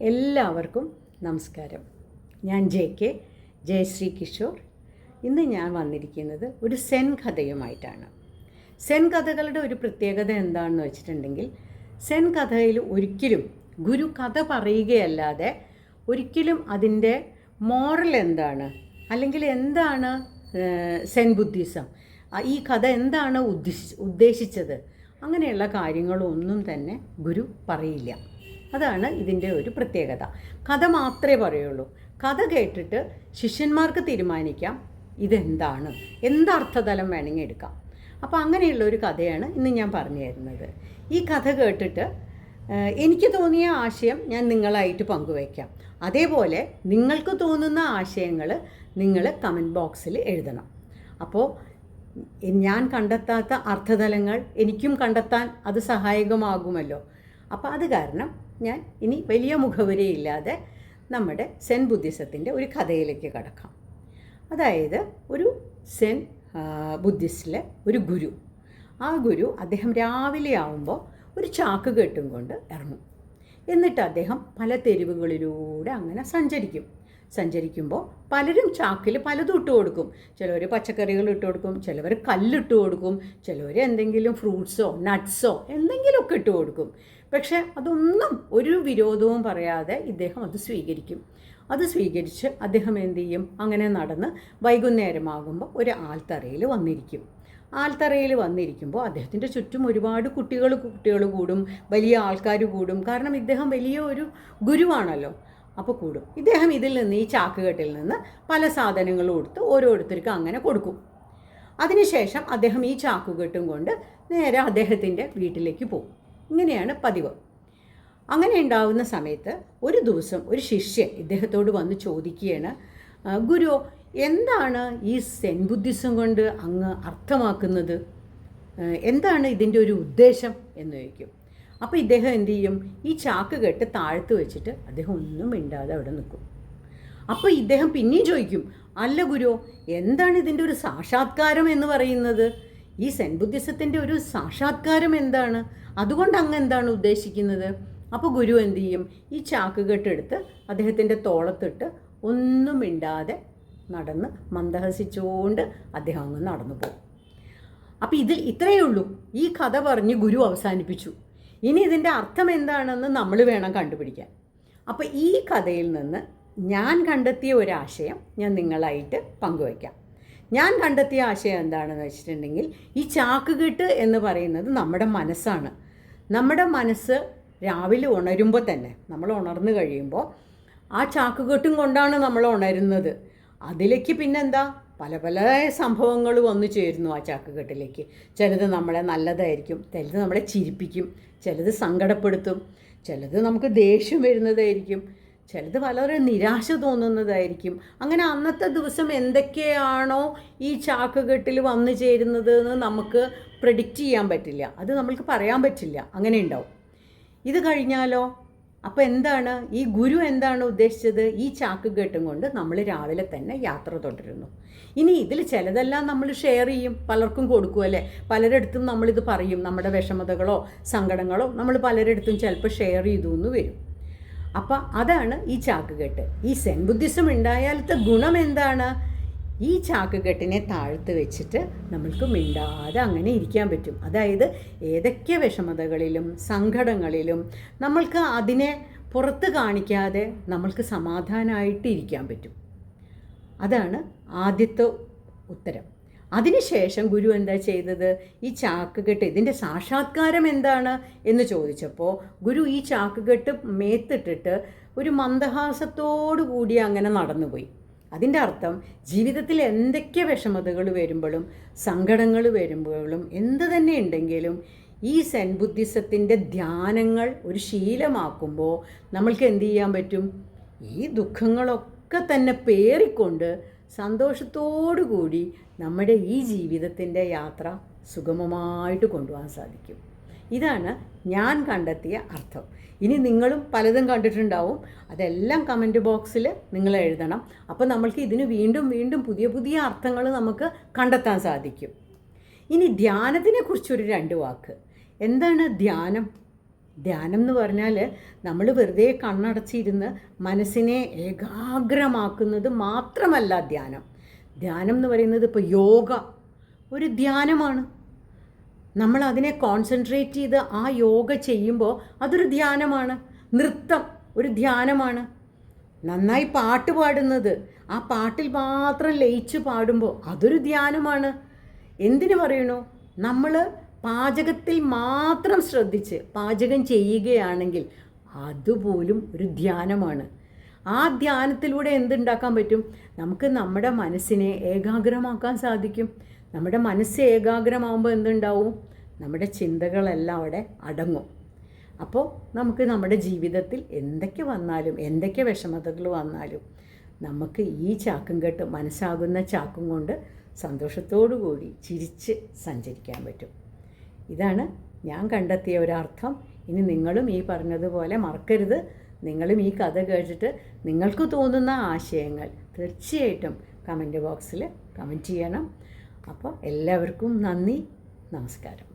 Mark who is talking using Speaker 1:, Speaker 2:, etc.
Speaker 1: എല്ലാവർക്കും നമസ്കാരം. ഞാൻ ജെ കെ ജയശ്രീ കിഷോർ. ഇന്ന് ഞാൻ വന്നിരിക്കുന്നത് ഒരു സെൻ കഥയുമായിട്ടാണ്. സെൻ കഥകളുടെ ഒരു പ്രത്യേകത എന്താണെന്ന് വെച്ചിട്ടുണ്ടെങ്കിൽ സെൻ കഥയിൽ ഒരിക്കലും ഗുരു കഥ പറയുകയല്ലാതെ ഒരിക്കലും അതിന്റെ മോറൽ എന്താണ്? അല്ലെങ്കിൽ എന്താണ് സെൻ ബുദ്ധിസം? ഈ കഥ എന്താണ് ഉദ്ദേശി ഉദ്ദേശിച്ചത്? അങ്ങനെയുള്ള കാര്യങ്ങളൊന്നും തന്നെ ഗുരു പറയില്ല. അതാണ് ഇതിന്റെ ഒരു പ്രത്യേകത. കഥ മാത്രമേ പറയുള്ളൂ. കഥ കേട്ടിട്ട് ശിഷ്യന്മാർക്ക് തീരുമാനിക്കാം ഇതെന്താണ് എന്തർത്ഥതലം വേണമെങ്കിൽ എടുക്കാം. അപ്പോൾ അങ്ങനെയുള്ള ഒരു കഥയാണ് ഇന്ന് ഞാൻ പറഞ്ഞു തരുന്നത്. ഈ കഥ കേട്ടിട്ട് എനിക്ക് തോന്നിയ ആശയം ഞാൻ നിങ്ങളായിട്ട് പങ്കുവയ്ക്കാം. അതേപോലെ നിങ്ങൾക്ക് തോന്നുന്ന ആശയങ്ങൾ നിങ്ങൾ കമന്റ് ബോക്സിൽ എഴുതണം. അപ്പോൾ ഞാൻ കണ്ടെത്താത്ത അർത്ഥതലങ്ങൾ എനിക്കും കണ്ടെത്താൻ അത് സഹായകമാകുമല്ലോ. അപ്പോൾ അത് കാരണം ഞാൻ ഇനി വലിയ മുഖവരിയില്ലാതെ നമ്മുടെ സെൻ ബുദ്ധിസത്തിന്റെ ഒരു കഥയിലേക്ക് കടക്കാം. അതായത് ഒരു സെൻ ബുദ്ധിസ്റ്റിലെ ഒരു ഗുരു. ആ ഗുരു അദ്ദേഹം രാവിലെ ആവുമ്പോൾ ഒരു ചാക്ക് കെട്ടും കൊണ്ട് ഇറങ്ങും. എന്നിട്ട് അദ്ദേഹം പല തെരുവുകളിലൂടെ അങ്ങനെ സഞ്ചരിക്കും. സഞ്ചരിക്കുമ്പോൾ പലരും ചാക്കിൽ പലതും ഇട്ട് കൊടുക്കും. ചിലവർ പച്ചക്കറികൾ ഇട്ട് കൊടുക്കും ചിലവർ കല്ലിട്ട് കൊടുക്കും ചിലവർ എന്തെങ്കിലും ഫ്രൂട്ട്സോ നട്ട്സോ എന്തെങ്കിലുമൊക്കെ ഇട്ട് കൊടുക്കും. പക്ഷേ അതൊന്നും ഒരു വിരോധവും പറയാതെ ഇദ്ദേഹം അത് സ്വീകരിക്കും. അത് സ്വീകരിച്ച് അദ്ദേഹം എന്ത് ചെയ്യും? അങ്ങനെ നടന്ന് വൈകുന്നേരമാകുമ്പോൾ ഒരു ആൽത്തറയിൽ വന്നിരിക്കും. ആൽത്തറയിൽ വന്നിരിക്കുമ്പോൾ അദ്ദേഹത്തിന്റെ ചുറ്റും ഒരുപാട് കുട്ടികൾ കുട്ടികൾ കൂടും വലിയ ആൾക്കാർ കൂടും. കാരണം ഇദ്ദേഹം വലിയ ഒരു ഗുരുവാണല്ലോ. അപ്പോൾ കൂടും. ഇദ്ദേഹം ഇതിൽ നിന്ന് ഈ ചാക്കുകെട്ടിൽ നിന്ന് പല സാധനങ്ങളും കൊടുത്ത് ഓരോരുത്തർക്കും അങ്ങനെ കൊടുക്കും. അതിനുശേഷം അദ്ദേഹം ഈ ചാക്കുകെട്ടും കൊണ്ട് നേരെ അദ്ദേഹത്തിന്റെ വീട്ടിലേക്ക് പോകും. ഇങ്ങനെയാണ് പതിവ്. അങ്ങനെ ഉണ്ടാവുന്ന സമയത്ത് ഒരു ദിവസം ഒരു ശിഷ്യൻ ഇദ്ദേഹത്തോട് വന്ന് ചോദിക്കുകയാണ് ഗുരു എന്താണ് ഈ സെൻ ബുദ്ധിസം കൊണ്ട് അങ്ങ് അർത്ഥമാക്കുന്നത്? എന്താണ് ഇതിന്റെ ഒരു ഉദ്ദേശം? എന്ന് ചോദിക്കും. അപ്പോൾ ഇദ്ദേഹം എന്ത് ചെയ്യും? ഈ ചാക്ക് കെട്ട് താഴ്ത്ത് വെച്ചിട്ട് അദ്ദേഹം ഒന്നും മിണ്ടാതെ അവിടെ നിൽക്കും. അപ്പോൾ ഇദ്ദേഹം പിന്നെയും ചോദിക്കും അല്ല ഗുരു എന്താണ് ഇതിന്റെ ഒരു സാക്ഷാത്കാരം എന്ന് പറയുന്നത്? ഈ സെൻ ബുദ്ധിസത്തിന്റെ ഒരു സാക്ഷാത്കാരം എന്താണ്? അതുകൊണ്ട് അങ്ങ് എന്താണ് ഉദ്ദേശിക്കുന്നത്? അപ്പോൾ ഗുരു എന്തു ചെയ്യും? ഈ ചാക്കുകെട്ടെടുത്ത് അദ്ദേഹത്തിന്റെ തോളത്തിട്ട് ഒന്നും മിണ്ടാതെ നടന്ന് മന്ദഹസിച്ചുകൊണ്ട് അദ്ദേഹം അങ്ങ് നടന്നു പോകും. അപ്പോൾ ഇതിൽ ഇത്രയേ ഉള്ളൂ. ഈ കഥ പറഞ്ഞ് ഗുരു അവസാനിപ്പിച്ചു. ഇനി ഇതിന്റെ അർത്ഥം എന്താണെന്ന് നമ്മൾ വേണം കണ്ടുപിടിക്കാൻ. അപ്പോൾ ഈ കഥയിൽ നിന്ന് ഞാൻ കണ്ടെത്തിയ ഒരാശയം ഞാൻ നിങ്ങളായിട്ട് പങ്കുവയ്ക്കാം. ഞാൻ കണ്ടെത്തിയ ആശയം എന്താണെന്ന് വെച്ചിട്ടുണ്ടെങ്കിൽ ഈ ചാക്കുകെട്ട് എന്ന് പറയുന്നത് നമ്മുടെ മനസ്സാണ്. നമ്മുടെ മനസ്സ് രാവിലെ ഉണരുമ്പോൾ തന്നെ നമ്മൾ ഉണർന്നു കഴിയുമ്പോൾ ആ ചാക്കുകെട്ടും കൊണ്ടാണ് നമ്മൾ ഉണരുന്നത്. അതിലേക്ക് പിന്നെന്താ? പല പല സംഭവങ്ങൾ വന്നു ചേരുന്നു ആ ചാക്കുകെട്ടിലേക്ക്. ചിലത് നമ്മളെ നല്ലതായിരിക്കും ചിലത് നമ്മളെ ചിരിപ്പിക്കും ചിലത് സങ്കടപ്പെടുത്തും ചിലത് നമുക്ക് ദേഷ്യം വരുന്നതായിരിക്കും. ചിലത് വളരെ നിരാശ തോന്നുന്നതായിരിക്കും. അങ്ങനെ അന്നത്തെ ദിവസം എന്തൊക്കെയാണോ ഈ ചാക്കുകെട്ടിൽ വന്നു ചേരുന്നത് എന്ന് നമുക്ക് പ്രഡിക്റ്റ് ചെയ്യാൻ പറ്റില്ല. അത് നമ്മൾക്ക് പറയാൻ പറ്റില്ല. അങ്ങനെ ഉണ്ടാവും. ഇത് കഴിഞ്ഞാലോ? അപ്പോൾ എന്താണ്? ഈ ഗുരു എന്താണ് ഉദ്ദേശിച്ചത്? ഈ ചാക്കുകെട്ടും കൊണ്ട് നമ്മൾ രാവിലെ തന്നെ യാത്ര തുടരുന്നു. ഇനി ഇതിൽ ചിലതെല്ലാം നമ്മൾ ഷെയർ ചെയ്യും. പലർക്കും കൊടുക്കും അല്ലേ? പലരിടത്തും നമ്മളിത് പറയും. നമ്മുടെ വിഷമതകളോ സങ്കടങ്ങളോ നമ്മൾ പലരിടത്തും ചിലപ്പോൾ ഷെയർ ചെയ്തു എന്ന് വരും. അപ്പം അതാണ് ഈ ചാക്കുകെട്ട്. ഈ സെൻ ബുദ്ധിസം ഉണ്ടായാലത്തെ ഗുണം എന്താണ്? ഈ ചാക്കുകെട്ടിനെ താഴ്ത്ത് വെച്ചിട്ട് നമ്മൾക്ക് മിണ്ടാതെ അങ്ങനെ ഇരിക്കാൻ പറ്റും. അതായത് ഏതൊക്കെ വിഷമതകളിലും സങ്കടങ്ങളിലും നമ്മൾക്ക് അതിനെ പുറത്ത് കാണിക്കാതെ നമ്മൾക്ക് സമാധാനമായിട്ട് ഇരിക്കാൻ പറ്റും. അതാണ് ആദ്യത്തെ ഉത്തരം. അതിനുശേഷം ഗുരു എന്താ ചെയ്തത്? ഈ ചാക്കുകെട്ട് ഇതിന്റെ സാക്ഷാത്കാരം എന്താണ്? എന്ന് ചോദിച്ചപ്പോൾ ഗുരു ഈ ചാക്കുകെട്ട് മേത്തിട്ടിട്ട് ഒരു മന്ദഹാസത്തോടു കൂടി അങ്ങനെ നടന്നുപോയി. അതിന്റെ അർത്ഥം ജീവിതത്തിൽ എന്തൊക്കെ വിഷമതകൾ വരുമ്പോഴും സങ്കടങ്ങൾ വരുമ്പോഴും എന്ത് തന്നെ ഉണ്ടെങ്കിലും ഈ സെൻ ബുദ്ധിസത്തിന്റെ ധ്യാനങ്ങൾ ഒരു ശീലമാക്കുമ്പോൾ നമ്മൾക്ക് എന്ത് ചെയ്യാൻ പറ്റും? ഈ ദുഃഖങ്ങളൊക്കെ തന്നെ പേറിക്കൊണ്ട് സന്തോഷത്തോടു കൂടി നമ്മുടെ ഈ ജീവിതത്തിന്റെ യാത്ര സുഗമമായിട്ട് കൊണ്ടുപോകാൻ സാധിക്കും. ഇതാണ് ഞാൻ കണ്ടെത്തിയ അർത്ഥം. ഇനി നിങ്ങളും പലതും കണ്ടിട്ടുണ്ടാവും. അതെല്ലാം കമന്റ് ബോക്സിൽ നിങ്ങൾ എഴുതണം. അപ്പോൾ നമ്മൾക്ക് ഇതിന് വീണ്ടും വീണ്ടും പുതിയ പുതിയ അർത്ഥങ്ങൾ നമുക്ക് കണ്ടെത്താൻ സാധിക്കും. ഇനി ധ്യാനത്തിനെ കുറിച്ചൊരു രണ്ട് വാക്ക്. എന്താണ് ധ്യാനം? ധ്യാനം എന്ന് പറഞ്ഞാൽ നമ്മൾ വെറുതെ കണ്ണടച്ചിരുന്ന് മനസ്സിനെ ഏകാഗ്രമാക്കുന്നത് മാത്രമല്ല ധ്യാനം. ധ്യാനം എന്ന് പറയുന്നത് ഇപ്പോൾ യോഗ. ഒരു ധ്യാനമാണ്. നമ്മൾ അതിനെ കോൺസെൻട്രേറ്റ് ചെയ്ത് ആ യോഗ ചെയ്യുമ്പോൾ അതൊരു ധ്യാനമാണ്. നൃത്തം ഒരു ധ്യാനമാണ്. നന്നായി പാട്ട് പാടുന്നത്. ആ പാട്ടിൽ മാത്രം ലയിച്ച് പാടുമ്പോൾ അതൊരു ധ്യാനമാണ്. എന്തിനു പറയണു നമ്മൾ പാചകത്തിൽ മാത്രം ശ്രദ്ധിച്ച് പാചകം ചെയ്യുകയാണെങ്കിൽ അതുപോലും ഒരു ധ്യാനമാണ്. ആ ധ്യാനത്തിലൂടെ എന്തുണ്ടാക്കാൻ പറ്റും? നമുക്ക് നമ്മുടെ മനസ്സിനെ ഏകാഗ്രമാക്കാൻ സാധിക്കും. നമ്മുടെ മനസ്സ് ഏകാഗ്രമാകുമ്പോൾ എന്തുണ്ടാവും? നമ്മുടെ ചിന്തകളെല്ലാം അവിടെ അടങ്ങും. അപ്പോൾ നമുക്ക് നമ്മുടെ ജീവിതത്തിൽ എന്തൊക്കെ വന്നാലും എന്തൊക്കെ വിഷമതകൾ വന്നാലും നമുക്ക് ഈ ചാക്കും കെട്ട് മനസ്സാകുന്ന ചാക്കും കൊണ്ട് സന്തോഷത്തോടു കൂടി ചിരിച്ച് സഞ്ചരിക്കാൻ പറ്റും. ഇതാണ് ഞാൻ കണ്ടെത്തിയ ഒരർത്ഥം. ഇനി നിങ്ങളും ഈ പറഞ്ഞതുപോലെ മറക്കരുത്. നിങ്ങളും ഈ കഥ കേട്ടിട്ട് നിങ്ങൾക്ക് തോന്നുന്ന ആശയങ്ങൾ തീർച്ചയായിട്ടും കമന്റ് ബോക്സിൽ കമന്റ് ചെയ്യണം. അപ്പോൾ എല്ലാവർക്കും നന്ദി. നമസ്കാരം.